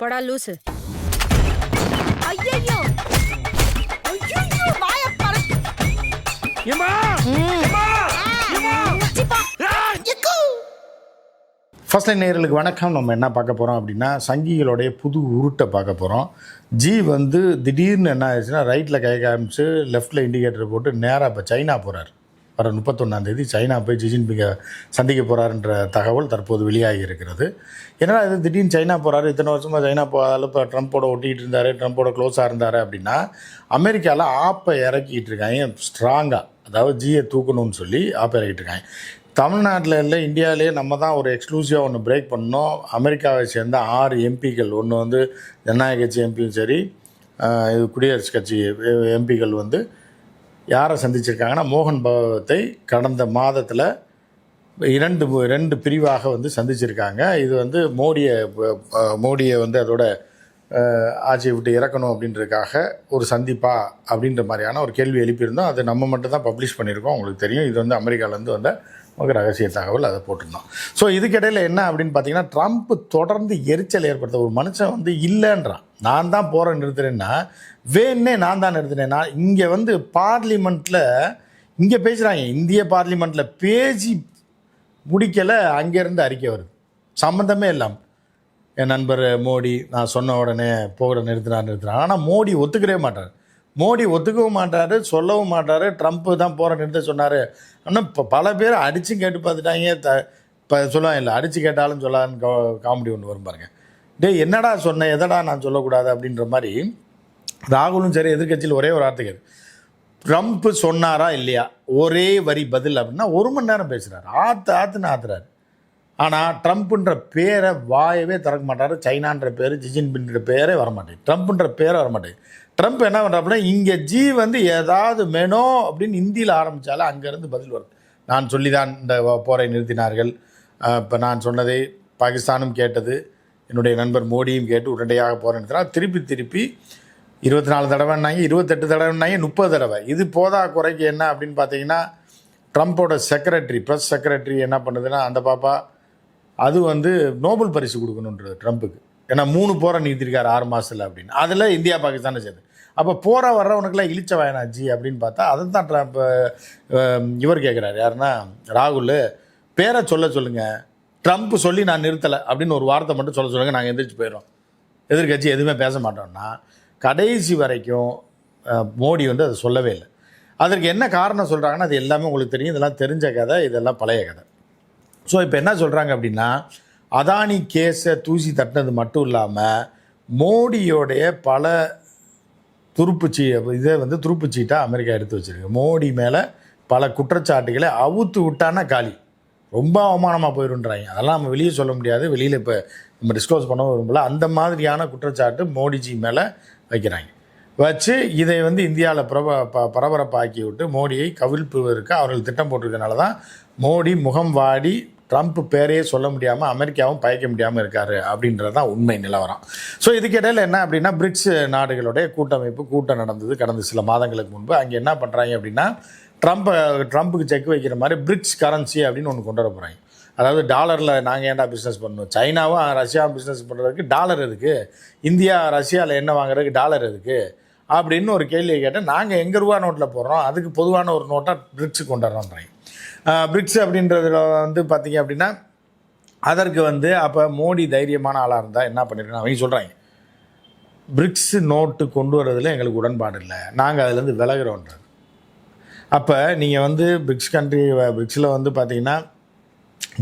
போடா லூசு. ஐயோ ஐயோ வாய பற ஏமா ஏமா ஃபர்ஸ்ட் லைன் நேயர்களுக்கு வணக்கம். நம்ம என்ன பார்க்க போகிறோம் அப்படின்னா சங்கிகளுடைய புது உருட்டை பார்க்க போகிறோம் ஜி வந்து திடீர்னு என்ன ஆயிடுச்சுன்னா ரைட்டில் கை காமிச்சு லெஃப்ட்டில் இண்டிகேட்டர் போட்டு நேராக இப்போ சைனா போகிறார் வர முப்பத்தொன்னாந்தேதி சைனா போய் ஜிஜின்பிங்கை சந்திக்க போகிறாருன்ற தகவல் தற்போது வெளியாகி இருக்கிறது ஏன்னா இது? திடீர்னு சைனா போகிறாரு இத்தனை வருஷமாக சைனா போகாதால இப்போ ட்ரம்ப்போட ஒட்டிக்கிட்டு இருந்தார் ட்ரம்ப்போட க்ளோஸாக இருந்தார் அப்படின்னா அமெரிக்காவில் ஆப்பை இறக்கிட்டு இருக்காங்க. ஸ்ட்ராங்காக அதாவது ஜியை தூக்கணும்னு சொல்லி ஆப்பை இறக்கிட்டு இருக்காங்க. தமிழ்நாட்டில் இல்லை இந்தியாவிலேயே நம்ம தான் ஒரு எக்ஸ்க்ளூசிவாக ஒன்று பிரேக் பண்ணோம் அமெரிக்காவை சேர்ந்த ஆறு எம்பிக்கள் ஒன்று வந்து ஜனநாயக கட்சி எம்பியும் சரி இது குடியரசுக் கட்சி எம்பிக்கள் வந்து யாரை சந்திச்சிருக்காங்கன்னா மோகன் பகவத்தை கடந்த மாதத்தில் இரண்டு ரெண்டு பிரிவாக வந்து சந்திச்சிருக்காங்க. இது வந்து மோடியை மோடியை வந்து அதோட ஆட்சியை விட்டு இறக்கணும் அப்படின்றதுக்காக ஒரு சந்திப்பா அப்படின்ற மாதிரியான ஒரு கேள்வி எழுப்பியிருந்தோம். அது நம்ம மட்டும் தான் பப்ளிஷ் பண்ணியிருக்கோம். உங்களுக்கு தெரியும். இது வந்து அமெரிக்காவிலேருந்து வந்த ஒரு ரகசிய தகவல் அதை போட்டிருந்தோம். ஸோ இதுக்கிடையில் என்ன அப்படின்னு பார்த்தீங்கன்னா ட்ரம்ப் தொடர்ந்து எரிச்சல் ஏற்படுத்த ஒரு மனுஷன் வந்து இல்லைன்றான். நான் தான் போகிறேன் நிறுத்துறேன்னா வேணே நான் தான் நிறுத்தினேன் நான் இங்கே வந்து பார்லிமெண்ட்டில் இங்கே பேசுகிறாங்க இந்திய பார்லிமெண்ட்டில் பேசி முடிக்கலை அங்கேருந்து அறிக்கை வருது. சம்மந்தமே இல்லாமல் என் நண்பர் மோடி நான் சொன்ன உடனே போகிற நிறுத்தினார் நிறுத்தினார் ஆனால் மோடி ஒத்துக்கவே மாட்டார். மோடி ஒத்துக்கவும் மாட்டார் சொல்லவும் மாட்டார். ட்ரம்ப்பு தான் போகிறேன்னு சொன்னார். ஆனால் இப்போ பல பேர் அடித்து கேட்டு பார்த்துட்டாங்க. த இப்போ சொல்லுவாங்க இல்லை அடித்து கேட்டாலும் சொல்லான்னு காமெடி ஒன்று வரும் பாருங்க. டேய் என்னடா சொன்னேன் எதடா நான் சொல்லக்கூடாது அப்படின்ற மாதிரி ராகுலும் சரி எதிர்க்கட்சியில் ஒரே ஒரு வார்த்தை கேது ட்ரம்ப் சொன்னாரா இல்லையா? ஒரே வரி பதில் அப்படின்னா ஒரு மணி நேரம் பேசுகிறார் ஆற்று ஆற்றுன்னு ஆத்துறாரு. ஆனால் ட்ரம்ப்புன்ற பேரை வாயவே திறக்க மாட்டார். சைனான்ற பேர் ஜிஜின்பின்ற பேரே வரமாட்டேன் ட்ரம்ப்புன்ற பேரை வரமாட்டேன் ட்ரம்ப் என்ன பண்ணுறாப்புனா இங்கே ஜி வந்து ஏதாவது மெனோ அப்படின்னு ஹிந்தியில் ஆரம்பித்தாலும் அங்கேருந்து பதில் வரும். நான் சொல்லி தான் இந்த போரை நிறுத்தினார்கள். இப்போ நான் சொன்னதை பாகிஸ்தானும் கேட்டது. என்னுடைய நண்பர் மோடியும் கேட்டு உடனடியாக போரை நிறுத்தினார். திருப்பி திருப்பி இருபத்தி நாலு தடவைன்னாங்க இருபத்தெட்டு தடவைன்னாங்க முப்பது தடவை. இது போதா குறைக்கு என்ன அப்படின்னு பார்த்தீங்கன்னா ட்ரம்ப்போட செக்ரட்டரி ப்ரெஸ் செக்ரட்டரி என்ன பண்ணுதுன்னா அந்த பாப்பா அது வந்து நோபல் பரிசு கொடுக்கணுன்றது ட்ரம்ப்புக்கு. ஏன்னா மூணு போரை நிறுத்திருக்காரு ஆறு மாதத்தில் அப்படின்னு. அதில் இந்தியா பாகிஸ்தானை சேர்ந்து. அப்போ போகிற வர்றவனுக்குலாம் இழிச்ச வயனாச்சு அப்படின்னு பார்த்தா அதை தான் ட்ரம்ப் இவர் கேட்குறாரு யாருன்னா ராகுல் பேரை சொல்ல சொல்லுங்கள் ட்ரம்ப் சொல்லி நான் நிறுத்தலை அப்படின்னு ஒரு வார்த்தை மட்டும் சொல்ல சொல்லுங்கள் நாங்கள் எந்திரிச்சு போயிடுறோம். எதிர்க்கட்சி எதுவுமே பேச மாட்டோம்னா கடைசி வரைக்கும் மோடி வந்து அதை சொல்லவே இல்லை. அதற்கு என்ன காரணம் சொல்கிறாங்கன்னா அது எல்லாமே உங்களுக்கு தெரியும். இதெல்லாம் தெரிஞ்ச கதை இதெல்லாம் பழைய கதை. ஸோ இப்போ என்ன சொல்கிறாங்க அப்படின்னா அதானி கேஸை தூசி தட்டினது மட்டும் இல்லாமல் மோடியோடைய பல துருப்புச்சீ இதை வந்து துருப்புச்சீட்டாக அமெரிக்கா எடுத்து வச்சிருக்கு. மோடி மேலே பல குற்றச்சாட்டுகளை அவுத்து விட்டான்னா காலி. ரொம்ப அவமானமாக போயிருன்றாங்க. அதெல்லாம் நம்ம வெளியே சொல்ல முடியாது. வெளியில் இப்போ நம்ம டிஸ்க்ளோஸ் பண்ண விரும்பல. அந்த மாதிரியான குற்றச்சாட்டு மோடிஜி மேலே வைக்கிறாங்க. வச்சு இதை வந்து இந்தியாவில் பிரப ப பரபரப்பாக்கி விட்டு மோடியை கவிழ்ப்புவதற்கு அவர்கள் திட்டம் போட்டிருக்கனால தான் மோடி முகம் வாடி ட்ரம்ப் பேரையே சொல்ல முடியாமல் அமெரிக்காவும் பயக்க முடியாமல் இருக்காரு அப்படின்றது தான் உண்மை நிலவரம். ஸோ இதுக்கிடையில் என்ன அப்படின்னா பிரிக்ஸ் நாடுகளுடைய கூட்டமைப்பு கூட்டம் நடந்தது கடந்த சில மாதங்களுக்கு முன்பு. அங்கே என்ன பண்ணுறாங்க அப்படின்னா ட்ரம்ப்பை ட்ரம்ப்புக்கு செக் வைக்கிற மாதிரி பிரிக்ஸ் கரன்சி அப்படின்னு ஒன்று கொண்டு வர போகிறாங்க அதாவது டாலரில் நாங்கள் ஏன்டா பிஸ்னஸ் பண்ணணும்? சைனாவும் ரஷ்யாவும் பிஸ்னஸ் பண்ணுறதுக்கு டாலர் எதுக்கு? இந்தியா ரஷ்யாவில் என்ன வாங்குறதுக்கு டாலர் எதுக்கு? அப்படின்னு ஒரு கேள்வியை கேட்டால் நாங்கள் எங்கள் ரூபா நோட்டில் போடுறோம்? அதுக்கு பொதுவான ஒரு நோட்டாக பிரிக்ஸ் கொண்டாடுறோன்றாங்க பிரிக்ஸ் அப்படின்றதுல வந்து பார்த்தீங்க அப்படின்னா அதற்கு வந்து அப்போ மோடி தைரியமான ஆளாக இருந்தால் என்ன பண்ணிருக்கணும்? அவங்க சொல்கிறாங்க பிரிக்ஸ் நோட்டு கொண்டு வரதில் எங்களுக்கு உடன்பாடு இல்லை. நாங்கள் அதுலேருந்து விலகிறோன்றது அப்போ நீங்கள் வந்து பிரிக்ஸ் கண்ட்ரி பிரிக்ஸில் வந்து பார்த்தீங்கன்னா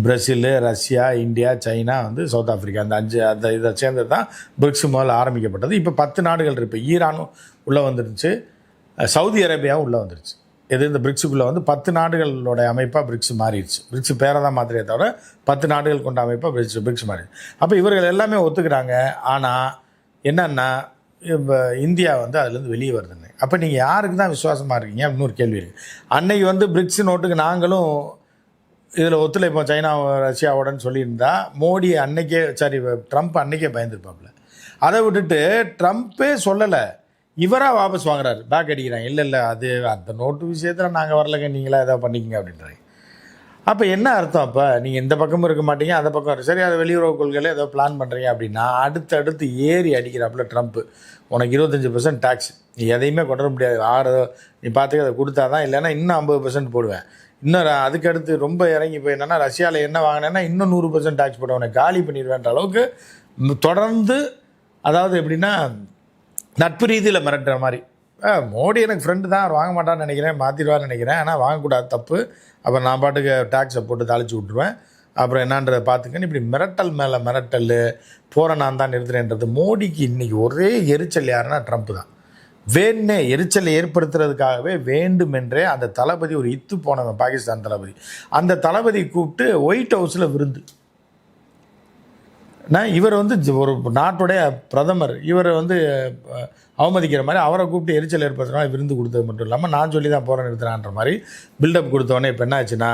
பிரசில் ரஷ்யா இந்தியா சைனா வந்து சவுத் ஆஃப்ரிக்கா அந்த அஞ்சு அந்த இதை சேர்ந்தது தான் பிரிக்ஸ் முதல்ல ஆரம்பிக்கப்பட்டது. இப்போ பத்து நாடுகள் இப்போ ஈரானும் உள்ளே வந்துருச்சு. சவுதி அரேபியாவும் உள்ளே வந்துருச்சு. எது இந்த பிரிக்ஸுக்குள்ளே வந்து பத்து நாடுகளோட அமைப்பாக பிரிக்ஸ் மாறிடுச்சு. பிரிக்ஸ் பேரை தான் மாத்திரையே தவிர பத்து நாடுகள் கொண்ட அமைப்பாக பிரிக்ஸ் பிரிக்ஸ் மாறிடுச்சு. அப்போ இவர்கள் எல்லாமே ஒத்துக்கிறாங்க. ஆனால் என்னென்னா இப்போ இந்தியா வந்து அதுலேருந்து வெளியே வருதுன்னு அப்போ நீங்கள் யாருக்கு தான் விசுவாசமாக இருக்கீங்க? அப்படின்னு ஒரு கேள்வி இருக்குது அன்னைக்கு வந்து பிரிக்ஸ் நோட்டுக்கு நாங்களும் இதில் ஒத்துழைப்போம் சைனா ரஷ்யாவோடன்னு சொல்லியிருந்தா மோடி அன்னைக்கே சாரி ட்ரம்ப் அன்னைக்கே பயந்துருப்பாப்புல. அதை விட்டுட்டு ட்ரம்ப்பே சொல்லலை. இவராக வாபஸ் வாங்குறாரு. பேக் அடிக்கிறாங்க. இல்லை இல்லை அது அந்த நோட்டு விஷயத்தில் நாங்கள் வரலங்க. நீங்களாக ஏதாவது பண்ணிக்கங்க அப்படின்றாங்க அப்போ என்ன அர்த்தம் அப்போ? நீங்கள் இந்த பக்கமும் இருக்க மாட்டீங்க அந்த பக்கம் சரி அது வெளியுறவு கொள்கையில் ஏதோ பிளான் பண்ணுறீங்க அப்படின்னா அடுத்து அடுத்து ஏறி அடிக்கிறாப்புல ட்ரம்ப்பு உனக்கு இருபத்தஞ்சி பர்சன்ட் டேக்ஸ் நீ எதையுமே கொண்டு வர முடியாது. ஆறு நீ பார்த்துக்க அதை கொடுத்தா தான் இல்லைன்னா இன்னும் ஐம்பது பர்சன்ட் போடுவேன். இன்னும் அதுக்கடுத்து ரொம்ப இறங்கி போய் என்னன்னா ரஷ்யாவில் என்ன வாங்கினேன்னா இன்னும் நூறு பர்சன்ட் டேக்ஸ் போடுவேன். காலி பண்ணிடுவேன்ற அளவுக்கு தொடர்ந்து அதாவது எப்படின்னா நட்பு ரீதியில் மிரட்டுற மாதிரி. ஆ, மோடி எனக்கு ஃப்ரெண்டு தான் வாங்க மாட்டான்னு நினைக்கிறேன் மாற்றிடுவான்னு நினைக்கிறேன். ஆனால் வாங்கக்கூடாது தப்பு. அப்புறம் நான் பாட்டுக்கு டேக்ஸை போட்டு தாளிச்சு விட்ருவேன் அப்புறம் என்னன்றதை பார்த்துக்கன்னு இப்படி மிரட்டல் மேலே மிரட்டல் போகிற நான் தான் நிறுத்துறேன்றது மோடிக்கு இன்றைக்கி ஒரே எரிச்சல் யாருன்னா ட்ரம்ப் தான். வேணே எரிச்சலை ஏற்படுத்துறதுக்காகவே வேண்டுமென்றே அந்த தளபதி ஒரு இத்து போனவன் பாகிஸ்தான் தளபதி. அந்த தளபதி கூப்பிட்டு ஒயிட் ஹவுஸில் விருந்து. நான் இவர் வந்து ஒரு நாட்டுடைய பிரதமர். இவரை வந்து அவமதிக்கிற மாதிரி அவரை கூப்பிட்டு எரிச்சல் ஏற்படுத்துறோம் விருந்து கொடுத்தது மட்டும் இல்லாமல் நான் சொல்லி தான் போகிறேன் நிறுத்துறான்ற மாதிரி பில்டப் கொடுத்தோடனே இப்போ என்ன ஆச்சுன்னா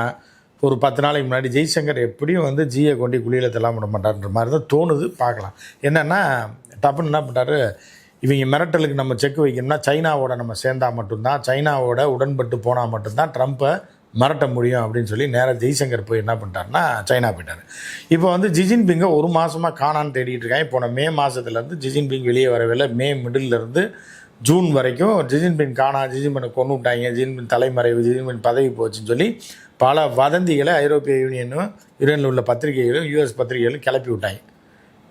ஒரு பத்து நாளைக்கு முன்னாடி ஜெய்சங்கர் எப்படியும் வந்து ஜியை கொண்டு குளியில் தெல்லாம் விட மாட்டார்ன்ற மாதிரி தான் தோணுது பார்க்கலாம். என்னென்னா டப்புன்னு என்ன பண்ணுறாரு இவங்க மிரட்டலுக்கு நம்ம செக் வைக்கணும்னா சைனாவோட நம்ம சேர்ந்தால் மட்டும்தான் சைனாவோட உடன்பட்டு போனால் மட்டும்தான் ட்ரம்ப்பை மிரட்ட முடியும் அப்படின்னு சொல்லி நேராக ஜெய்சங்கர் போய் என்ன பண்ணிட்டாருன்னா சைனா போயிட்டார். இப்போ வந்து ஜிஜின்பிங்கை ஒரு மாதமாக காணான்னு தேடிட்டு இருக்காங்க. போன மே மாதத்துலேருந்து ஜிஜின்பிங் வெளியே வரவில்லை. மே மிடில் இருந்து ஜூன் வரைக்கும் ஜிஜின்பின் காணா ஜிஜின்பினை கொண்டு விட்டாங்க. ஜிஜின்பின் தலைமறைவு ஜிஜின்பின் பதவி போச்சுன்னு சொல்லி பல வதந்திகளை ஐரோப்பிய யூனியனும் யூனியனில் உள்ள பத்திரிகைகளும் யூஎஸ் பத்திரிகைகளும் கிளப்பி விட்டாங்க.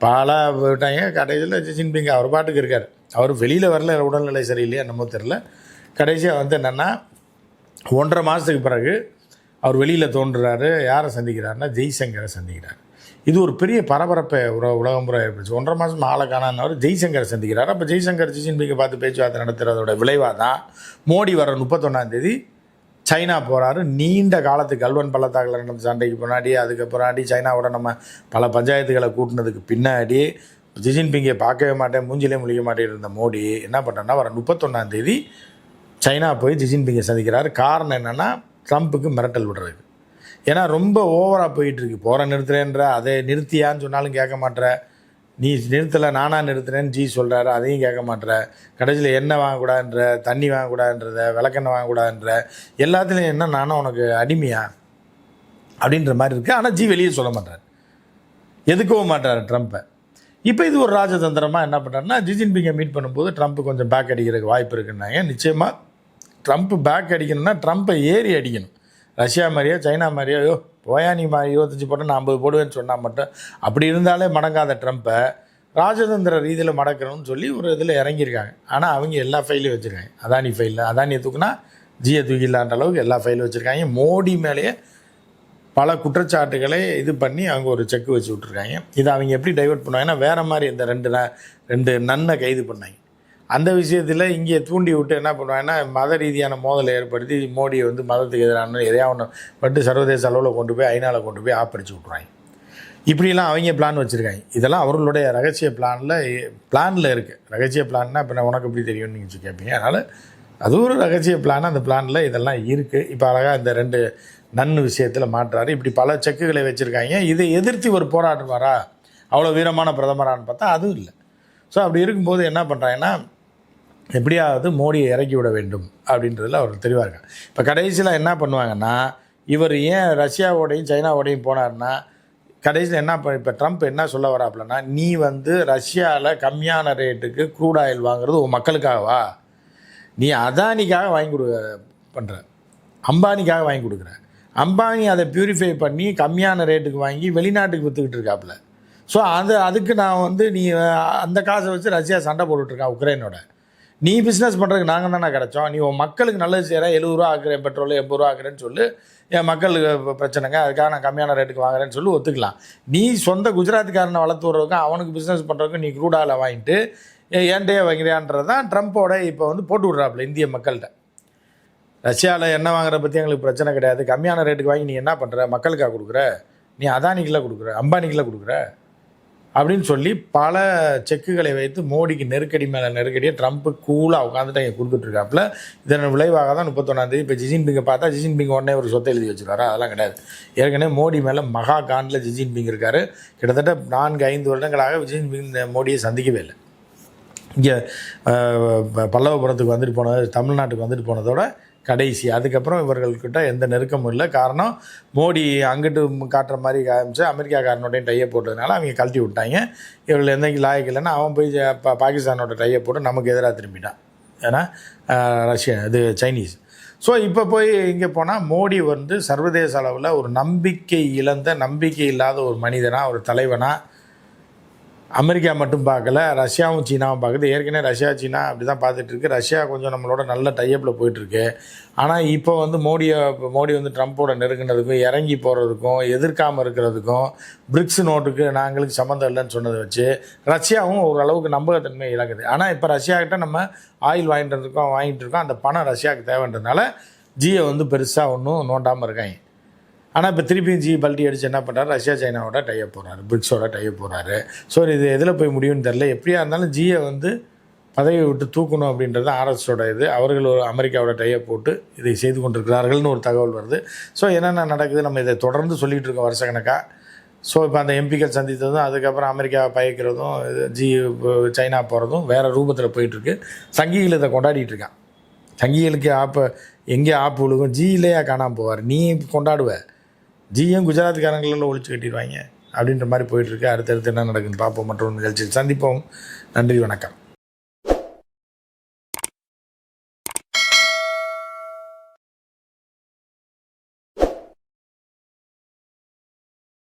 பல விட்டாங்க. கடைசியில் ஜின்பிங் அவர் பாட்டுக்கு இருக்கார். அவர் வெளியில் வரல உடல்நிலை சரியில்லையா என்னமோ தெரில கடைசியாக வந்து என்னென்னா ஒன்றரை மாதத்துக்கு பிறகு அவர் வெளியில் தோன்றுறாரு. யாரை சந்திக்கிறாருன்னா ஜெய்சங்கரை சந்திக்கிறார். இது ஒரு பெரிய பரபரப்பை உல உலகம் புறம் ஏற்படுச்சு ஒன்றரை மாதம் ஆளை காணான்னு ஜெய்சங்கரை சந்திக்கிறார். அப்போ ஜெய்சங்கர் ஜின்பிங்கை பார்த்து பேச்சுவார்த்தை நடத்துறதோட விளைவாக தான் மோடி வர முப்பத்தொன்னாந்தேதி சைனா போகிறாரு நீண்ட காலத்து கல்வன் பள்ளத்தாக்கில் நடந்த சண்டைக்கு முன்னாடி அதுக்கு பின்னாடி சைனாவோட நம்ம பல பஞ்சாயத்துகளை கூட்டினதுக்கு பின்னாடி ஜிஜின்பிங்கை பார்க்கவே மாட்டேன் மூஞ்சிலே முழிக்க மாட்டேன் இருந்த மோடி என்ன பண்ணுறேன்னா வர முப்பத்தொன்னாந்தேதி சைனா போய் ஜிஜின்பிங்கை சந்திக்கிறார். காரணம் என்னென்னா ட்ரம்ப்புக்கு மிரட்டல் விடுறது. ஏன்னா ரொம்ப ஓவராக போயிட்டுருக்கு. போகிற நிறுத்துறேன்ற அதை நிறுத்தியான்னு சொன்னாலும் கேட்க மாட்ற. நீ நிறுத்தலை நானாக நிறுத்துறேன்னு ஜி சொல்கிறாரு அதையும் கேட்க மாட்ற. கடைசியில் எண்ணெய் வாங்கக்கூடாதுன்ற தண்ணி வாங்கக்கூடாதுன்றத விளக்கெண்ணெய் வாங்கக்கூடாதுன்ற. எல்லாத்துலேயும் என்ன நானும் உனக்கு அடிமையா? அப்படின்ற மாதிரி இருக்குது ஆனால் ஜி வெளியே சொல்ல மாட்டார் எதுக்கவும் மாட்டார் ட்ரம்ப்பை. இப்போ இது ஒரு ராஜதந்திரமாக என்ன பண்ணுறாருன்னா ஜிஜின்பிங்கை மீட் பண்ணும்போது ட்ரம்ப் கொஞ்சம் பேக் அடிக்கிறதுக்கு வாய்ப்பு இருக்குன்னாங்க நிச்சயமாக ட்ரம்ப் பேக் அடிக்கணும்னா ட்ரம்ப்பை ஏறி அடிக்கணும். ரஷ்யா மாதிரியோ சைனா மாதிரியோ ஐயோ போயா நீ இருபத்தஞ்சி போட்டு நான் ஐம்பது போடுவேன்னு சொன்னால் மட்டும் அப்படி இருந்தாலே மடங்காத ட்ரம்ப்பை ராஜதந்திர ரீதியில் மடக்கணும்னு சொல்லி ஒரு இதில் இறங்கியிருக்காங்க. ஆனால் அவங்க எல்லா ஃபைலையும் வச்சுருக்காங்க. அதானி ஃபைலில் அதானியை தூக்குனா ஜியை தூக்கிடலான்ற அளவுக்கு எல்லா ஃபைலும் வச்சுருக்காங்க. மோடி மேலேயே பல குற்றச்சாட்டுகளை இது பண்ணி அவங்க ஒரு செக் வச்சு விட்ருக்காங்க இதை அவங்க எப்படி டைவர்ட் பண்ணுவாங்கன்னா வேறு மாதிரி இந்த ரெண்டு ந- ரெண்டு நன்னை கைது பண்ணாங்க. அந்த விஷயத்தில் இங்கே தூண்டி விட்டு என்ன பண்ணுவாங்கன்னா மத ரீதியான மோதலை ஏற்படுத்தி மோடியை வந்து மதத்துக்கு எதிரான எதையா ஒன்று பட்டு சர்வதேச அளவில் கொண்டு போய் ஐநாவில் கொண்டு போய் ஆப்பரிச்சு விட்ருவாங்க இப்படிலாம் அவங்க பிளான் வச்சுருக்காங்க. இதெல்லாம் அவர்களுடைய ரகசிய பிளானில் பிளானில் இருக்குது ரகசிய பிளான்னா இப்போ நான் உனக்கு எப்படி தெரியும்னு நீங்கள் கேட்பீங்க அதனால் அது ஒரு ரகசிய பிளான் அந்த பிளானில் இதெல்லாம் இருக்குது இப்போ அழகாக இந்த ரெண்டு நன் விஷயத்தில் மாட்டுறாரு இப்படி பல செக்குகளை வச்சுருக்காங்க. இதை எதிர்த்து ஒரு போராடுவாரா? அவ்வளோ வீரமான பிரதமரான்னு பார்த்தா அதுவும் இல்லை. ஸோ அப்படி இருக்கும்போது என்ன பண்ணுறாங்கன்னா எப்படியாவது மோடியை இறக்கி விட வேண்டும் அப்படின்றதுல அவர் தெளிவாக இருக்காங்க இப்போ கடைசியில் என்ன பண்ணுவாங்கன்னா இவர் ஏன் ரஷ்யாவோடையும் சைனாவோடையும் போனார்னா கடைசியில் என்ன இப்போ ட்ரம்ப் என்ன சொல்ல வராப்புலன்னா நீ வந்து ரஷ்யாவில் கம்மியான ரேட்டுக்கு க்ரூட் ஆயில் வாங்குறது உன் மக்களுக்காகவா? நீ அதானிக்காக வாங்கி கொடு பண்ணுற அம்பானிக்காக வாங்கி கொடுக்குற. அம்பானி அதை பியூரிஃபை பண்ணி கம்மியான ரேட்டுக்கு வாங்கி வெளிநாட்டுக்கு விற்றுக்கிட்டு இருக்காப்புல. ஸோ அது அதுக்கு நான் வந்து நீ அந்த காசை வச்சு ரஷ்யா சண்டை போட்டுட்ருக்கான் உக்ரைனோட. நீ பிஸ்னஸ் பண்ணுறதுக்கு நாங்கள் தானே கிடச்சோம். நீ உன் மக்களுக்கு நல்லது செய்கிற எழுபது ரூபா ஆக்குறேன் பெட்ரோல் எண்பது ரூபா ஆக்குறேன்னு சொல்லி. என் மக்களுக்கு பிரச்சனைங்க. அதுக்காக நான் கம்மியான ரேட்டுக்கு வாங்குறேன்னு சொல்லி ஒத்துக்கலாம். நீ சொந்த குஜராத்துக்காரனை வளர்த்து விட்றதுக்கும் அவனுக்கு பிஸ்னஸ் பண்ணுறதுக்கும் நீ க்ரூடாவில் வாங்கிட்டு ஏன்டையே ஏன்டே தான் ட்ரம்ப்போட இப்போ வந்து போட்டு விட்றாப்புல இந்திய மக்கள்கிட்ட. ரஷ்யாவில் எண்ணெய் வாங்குற பற்றி எங்களுக்கு பிரச்சனை கிடையாது. கம்மியான ரேட்டுக்கு வாங்கி நீ என்ன பண்ணுற மக்களுக்காக கொடுக்குற? நீ அதானிக்கெல்லாம் கொடுக்குற? அம்பானிக்கெல்லாம் கொடுக்குற? அப்படின்னு சொல்லி பல செக்குகளை வைத்து மோடிக்கு நெருக்கடி மேலே நெருக்கடியை ட்ரம்ப்பு கூலாக உட்காந்துட்டு இங்கே கொடுத்துட்ருக்காப்புல. இதன் விளைவாக தான் முப்பத்தொன்னாந்தேதி இப்போ ஜிஜின்பிங்கை பார்த்தா ஜிஜின்பிங் உடனே ஒரு சொத்தை எழுதி வச்சுருக்காரு அதெல்லாம் கிடையாது. ஏற்கனவே மோடி மேலே மகா காண்டில் ஜிஜின்பிங் இருக்கார். கிட்டத்தட்ட நான்கு ஐந்து வருடங்களாக ஜிஜின்பிங் இந்த மோடியை சந்திக்கவே இல்லை. இங்கே பல்லவபுரத்துக்கு வந்துட்டு போனது தமிழ்நாட்டுக்கு வந்துட்டு போனதோட கடைசி. அதுக்கப்புறம் இவர்கள்கிட்ட எந்த நெருக்கமும் இல்லை. காரணம் மோடி அங்கிட்டு காட்டுற மாதிரி காமிச்சு அமெரிக்காக்காரனோடையும் டையை போட்டதுனால அவங்க கழட்டி விட்டாங்க. இவர்கள் எந்த லாயக்கு இல்லைன்னா அவன் போய் பா- பாகிஸ்தானோட டையை போட்டு நமக்கு எதிராக திரும்பிட்டான். ஏன்னா ரஷ்யா இது சைனீஸ். ஸோ இப்போ போய் இங்கே போனால் மோடி வந்து சர்வதேச அளவில் ஒரு நம்பிக்கை இழந்த நம்பிக்கை இல்லாத ஒரு மனிதனாக ஒரு தலைவனாக அமெரிக்கா மட்டும் பார்க்கல ரஷ்யாவும் சீனாவும் பார்க்குது. ஏற்கனவே ரஷ்யா சீனா அப்படி தான் பார்த்துட்ருக்கு ரஷ்யா கொஞ்சம் நம்மளோட நல்ல டைப்பில் போயிட்டுருக்கு. ஆனால் இப்போ வந்து மோடியை மோடி வந்து ட்ரம்ப்போட நெருங்கினதுக்கும் இறங்கி போகிறதுக்கும் எதிர்க்காமல் இருக்கிறதுக்கும் பிரிக்ஸ் நோட்டுக்கு நாங்களுக்கு சம்மந்தம் இல்லைன்னு சொன்னதை வச்சு ரஷ்யாவும் ஓரளவுக்கு நம்பகத்தன்மை இழக்குது. ஆனால் இப்போ ரஷ்யாக்கிட்ட நம்ம ஆயில் வாங்கிட்டு இருக்கோம் வாங்கிட்டு இருக்கோம். அந்த பணம் ரஷ்யாவுக்கு தேவைன்றதுனால ஜியை வந்து பெருசாக ஒன்றும் நோண்டாமல் இருக்காங்க. ஆனால் இப்போ திருப்பியும் ஜி பல்ட்டி அடிச்சு என்ன பண்ணுறாரு ரஷ்யா சைனாவோட டையப் போகிறாரு பிரிக்ஸோட டைப் போகிறாரு ஸோ இது எதில் போய் முடியும்னு தெரில எப்படியா இருந்தாலும் ஜியை வந்து பதவியை விட்டு தூக்கணும் அப்படின்றது ஆர்எஸோட இது. அவர்கள் ஒரு அமெரிக்காவோட டையப் போட்டு இதை செய்து கொண்டிருக்கிறார்கள்னு ஒரு தகவல் வருது. ஸோ என்னென்ன நடக்குது? நம்ம இதை தொடர்ந்து சொல்லிகிட்டு இருக்கோம் வருஷக்கணக்காக ஸோ இப்போ அந்த எம்பிக்கள் சந்தித்ததும் அதுக்கப்புறம் அமெரிக்காவை பயக்கிறதும் இது ஜி சைனா போகிறதும் வேறு ரூபத்தில் போயிட்டுருக்கு சங்கிகள் இதை கொண்டாடிட்டு இருக்கான். சங்கிகளுக்கு ஆப்பை எங்கே ஆப்பு விழுகும் ஜி இல்லையா? காணாமல் போவார். நீ கொண்டாடுவ. ஜியும் குஜராத்காரங்களில் ஒழிச்சு கட்டிடுவாங்க. அப்படின்ற மாதிரி போயிட்டுருக்கு அடுத்தடுத்து என்ன நடக்குன்னு பார்ப்போம். மற்றொரு நிகழ்ச்சியில் சந்திப்போம். நன்றி வணக்கம்.